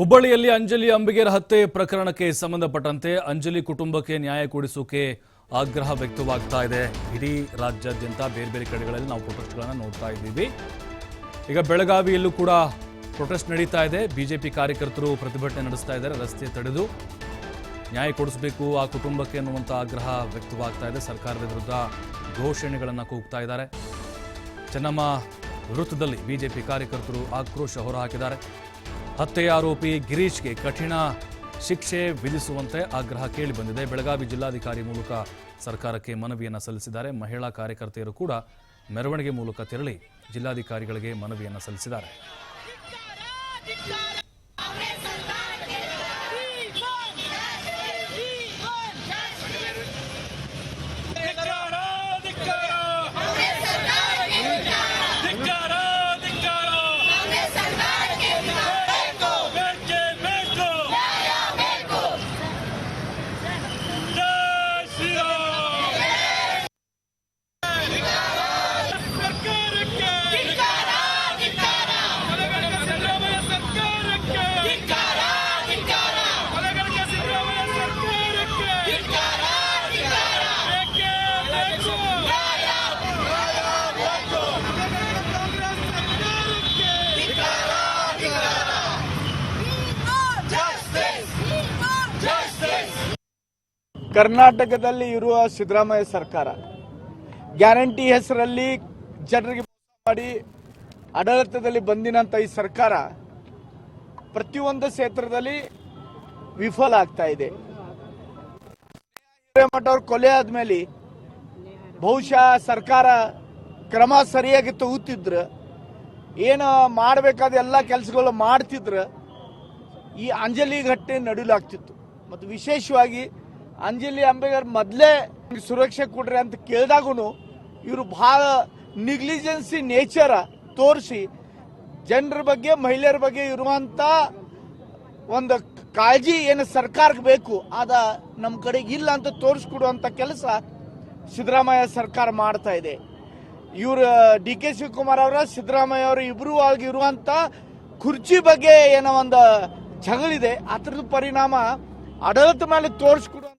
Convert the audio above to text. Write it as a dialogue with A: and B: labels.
A: ಹುಬ್ಬಳ್ಳಿಯಲ್ಲಿ ಅಂಜಲಿ ಅಂಬಿಗೇರ್ ಹತ್ಯೆ ಪ್ರಕರಣಕ್ಕೆ ಸಂಬಂಧಪಟ್ಟಂತೆ ಅಂಜಲಿ ಕುಟುಂಬಕ್ಕೆ ನ್ಯಾಯ ಕೊಡಿಸೋಕೆ ಆಗ್ರಹ ವ್ಯಕ್ತವಾಗ್ತಾ ಇದೆ. ಇಡೀ ರಾಜ್ಯಾದ್ಯಂತ ಬೇರೆ ಬೇರೆ ಕಡೆಗಳಲ್ಲಿ ನಾವು ಪ್ರೊಟೆಸ್ಟ್ಗಳನ್ನು ನೋಡ್ತಾ ಇದ್ದೀವಿ. ಈಗ ಬೆಳಗಾವಿಯಲ್ಲೂ ಕೂಡ ಪ್ರೊಟೆಸ್ಟ್ ನಡೀತಾ ಇದೆ. ಬಿಜೆಪಿ ಕಾರ್ಯಕರ್ತರು ಪ್ರತಿಭಟನೆ ನಡೆಸ್ತಾ ಇದ್ದಾರೆ. ರಸ್ತೆ ತಡೆದು ನ್ಯಾಯ ಕೊಡಿಸಬೇಕು ಆ ಕುಟುಂಬಕ್ಕೆ ಅನ್ನುವಂಥ ಆಗ್ರಹ ವ್ಯಕ್ತವಾಗ್ತಾ ಇದೆ. ಸರ್ಕಾರದ ವಿರುದ್ಧ ಘೋಷಣೆಗಳನ್ನು ಕೂಗ್ತಾ ಇದ್ದಾರೆ. ಚೆನ್ನಮ್ಮ ವೃತ್ತದಲ್ಲಿ ಬಿಜೆಪಿ ಕಾರ್ಯಕರ್ತರು ಆಕ್ರೋಶ ಹೊರಹಾಕಿದ್ದಾರೆ. ಹತ್ಯೆ ಆರೋಪಿ ಗಿರೀಶ್ಗೆ ಕಠಿಣ ಶಿಕ್ಷೆ ವಿಧಿಸುವಂತೆ ಆಗ್ರಹ ಕೇಳಿಬಂದಿದೆ ಬೆಳಗಾವಿ ಜಿಲ್ಲಾಧಿಕಾರಿ ಮೂಲಕ ಸರ್ಕಾರಕ್ಕೆ ಮನವಿಯನ್ನು ಸಲ್ಲಿಸಿದ್ದಾರೆ. ಮಹಿಳಾ ಕಾರ್ಯಕರ್ತೆಯರು ಕೂಡ ಮೆರವಣಿಗೆ ಮೂಲಕ ತೆರಳಿ ಜಿಲ್ಲಾಧಿಕಾರಿಗಳಿಗೆ ಮನವಿಯನ್ನು ಸಲ್ಲಿಸಿದ್ದಾರೆ.
B: ಕರ್ನಾಟಕದಲ್ಲಿ ಇರುವ ಸಿದ್ದರಾಮಯ್ಯ ಸರ್ಕಾರ ಗ್ಯಾರಂಟಿ ಹೆಸರಲ್ಲಿ ಜನರಿಗೆ ಮಾಡಿ ಆಡಳಿತದಲ್ಲಿ ಬಂದಿನಂತ ಈ ಸರ್ಕಾರ ಪ್ರತಿಯೊಂದು ಕ್ಷೇತ್ರದಲ್ಲಿ ವಿಫಲ ಆಗ್ತಾ ಇದೆ. ಹಿರೇಮಠ ಕೊಲೆ ಆದ್ಮೇಲೆ ಬಹುಶಃ ಸರ್ಕಾರ ಕ್ರಮ ಸರಿಯಾಗಿ ತಗೋತಿದ್ರು ಏನು ಮಾಡಬೇಕಾದ ಎಲ್ಲ ಕೆಲಸಗಳು ಮಾಡ್ತಿದ್ರು, ಈ ಅಂಜಲಿ ಘಟ್ಟೆ ನಡಿಲಾಗ್ತಿತ್ತು. ಮತ್ತು ವಿಶೇಷವಾಗಿ ಅಂಜಲಿ ಅಂಬೇಗರ್ ಮೊದಲೇ ಸುರಕ್ಷೆ ಕೊಡ್ರಿ ಅಂತ ಕೇಳಿದಾಗೂ ಇವರು ಬಹಳ ನಿಗ್ಲಿಜೆನ್ಸಿ ನೇಚರ ತೋರಿಸಿ ಜನರ ಬಗ್ಗೆ, ಮಹಿಳೆಯರ ಬಗ್ಗೆ ಇರುವಂತ ಒಂದು ಕಾಳಜಿ ಏನು ಸರ್ಕಾರಕ್ಕೆ ಬೇಕು, ಅದ ನಮ್ಮ ಕಡೆ ಇಲ್ಲ ಅಂತ ತೋರಿಸ್ಕೊಡುವಂಥ ಕೆಲಸ ಸಿದ್ದರಾಮಯ್ಯ ಸರ್ಕಾರ ಮಾಡ್ತಾ ಇದೆ. ಇವರು, ಡಿ ಕೆ ಶಿವಕುಮಾರ್ ಅವರ, ಸಿದ್ದರಾಮಯ್ಯ ಅವರು ಇಬ್ಬರು ಆಗಿ ಇರುವಂತ ಕುರ್ಚಿ ಬಗ್ಗೆ ಏನೋ ಒಂದು ಜಗಳಿದೆ ಅದ್ರದ್ದು ಪರಿಣಾಮ ಆಡಳಿತ ಮೇಲೆ ತೋರಿಸ್ಕೊಡು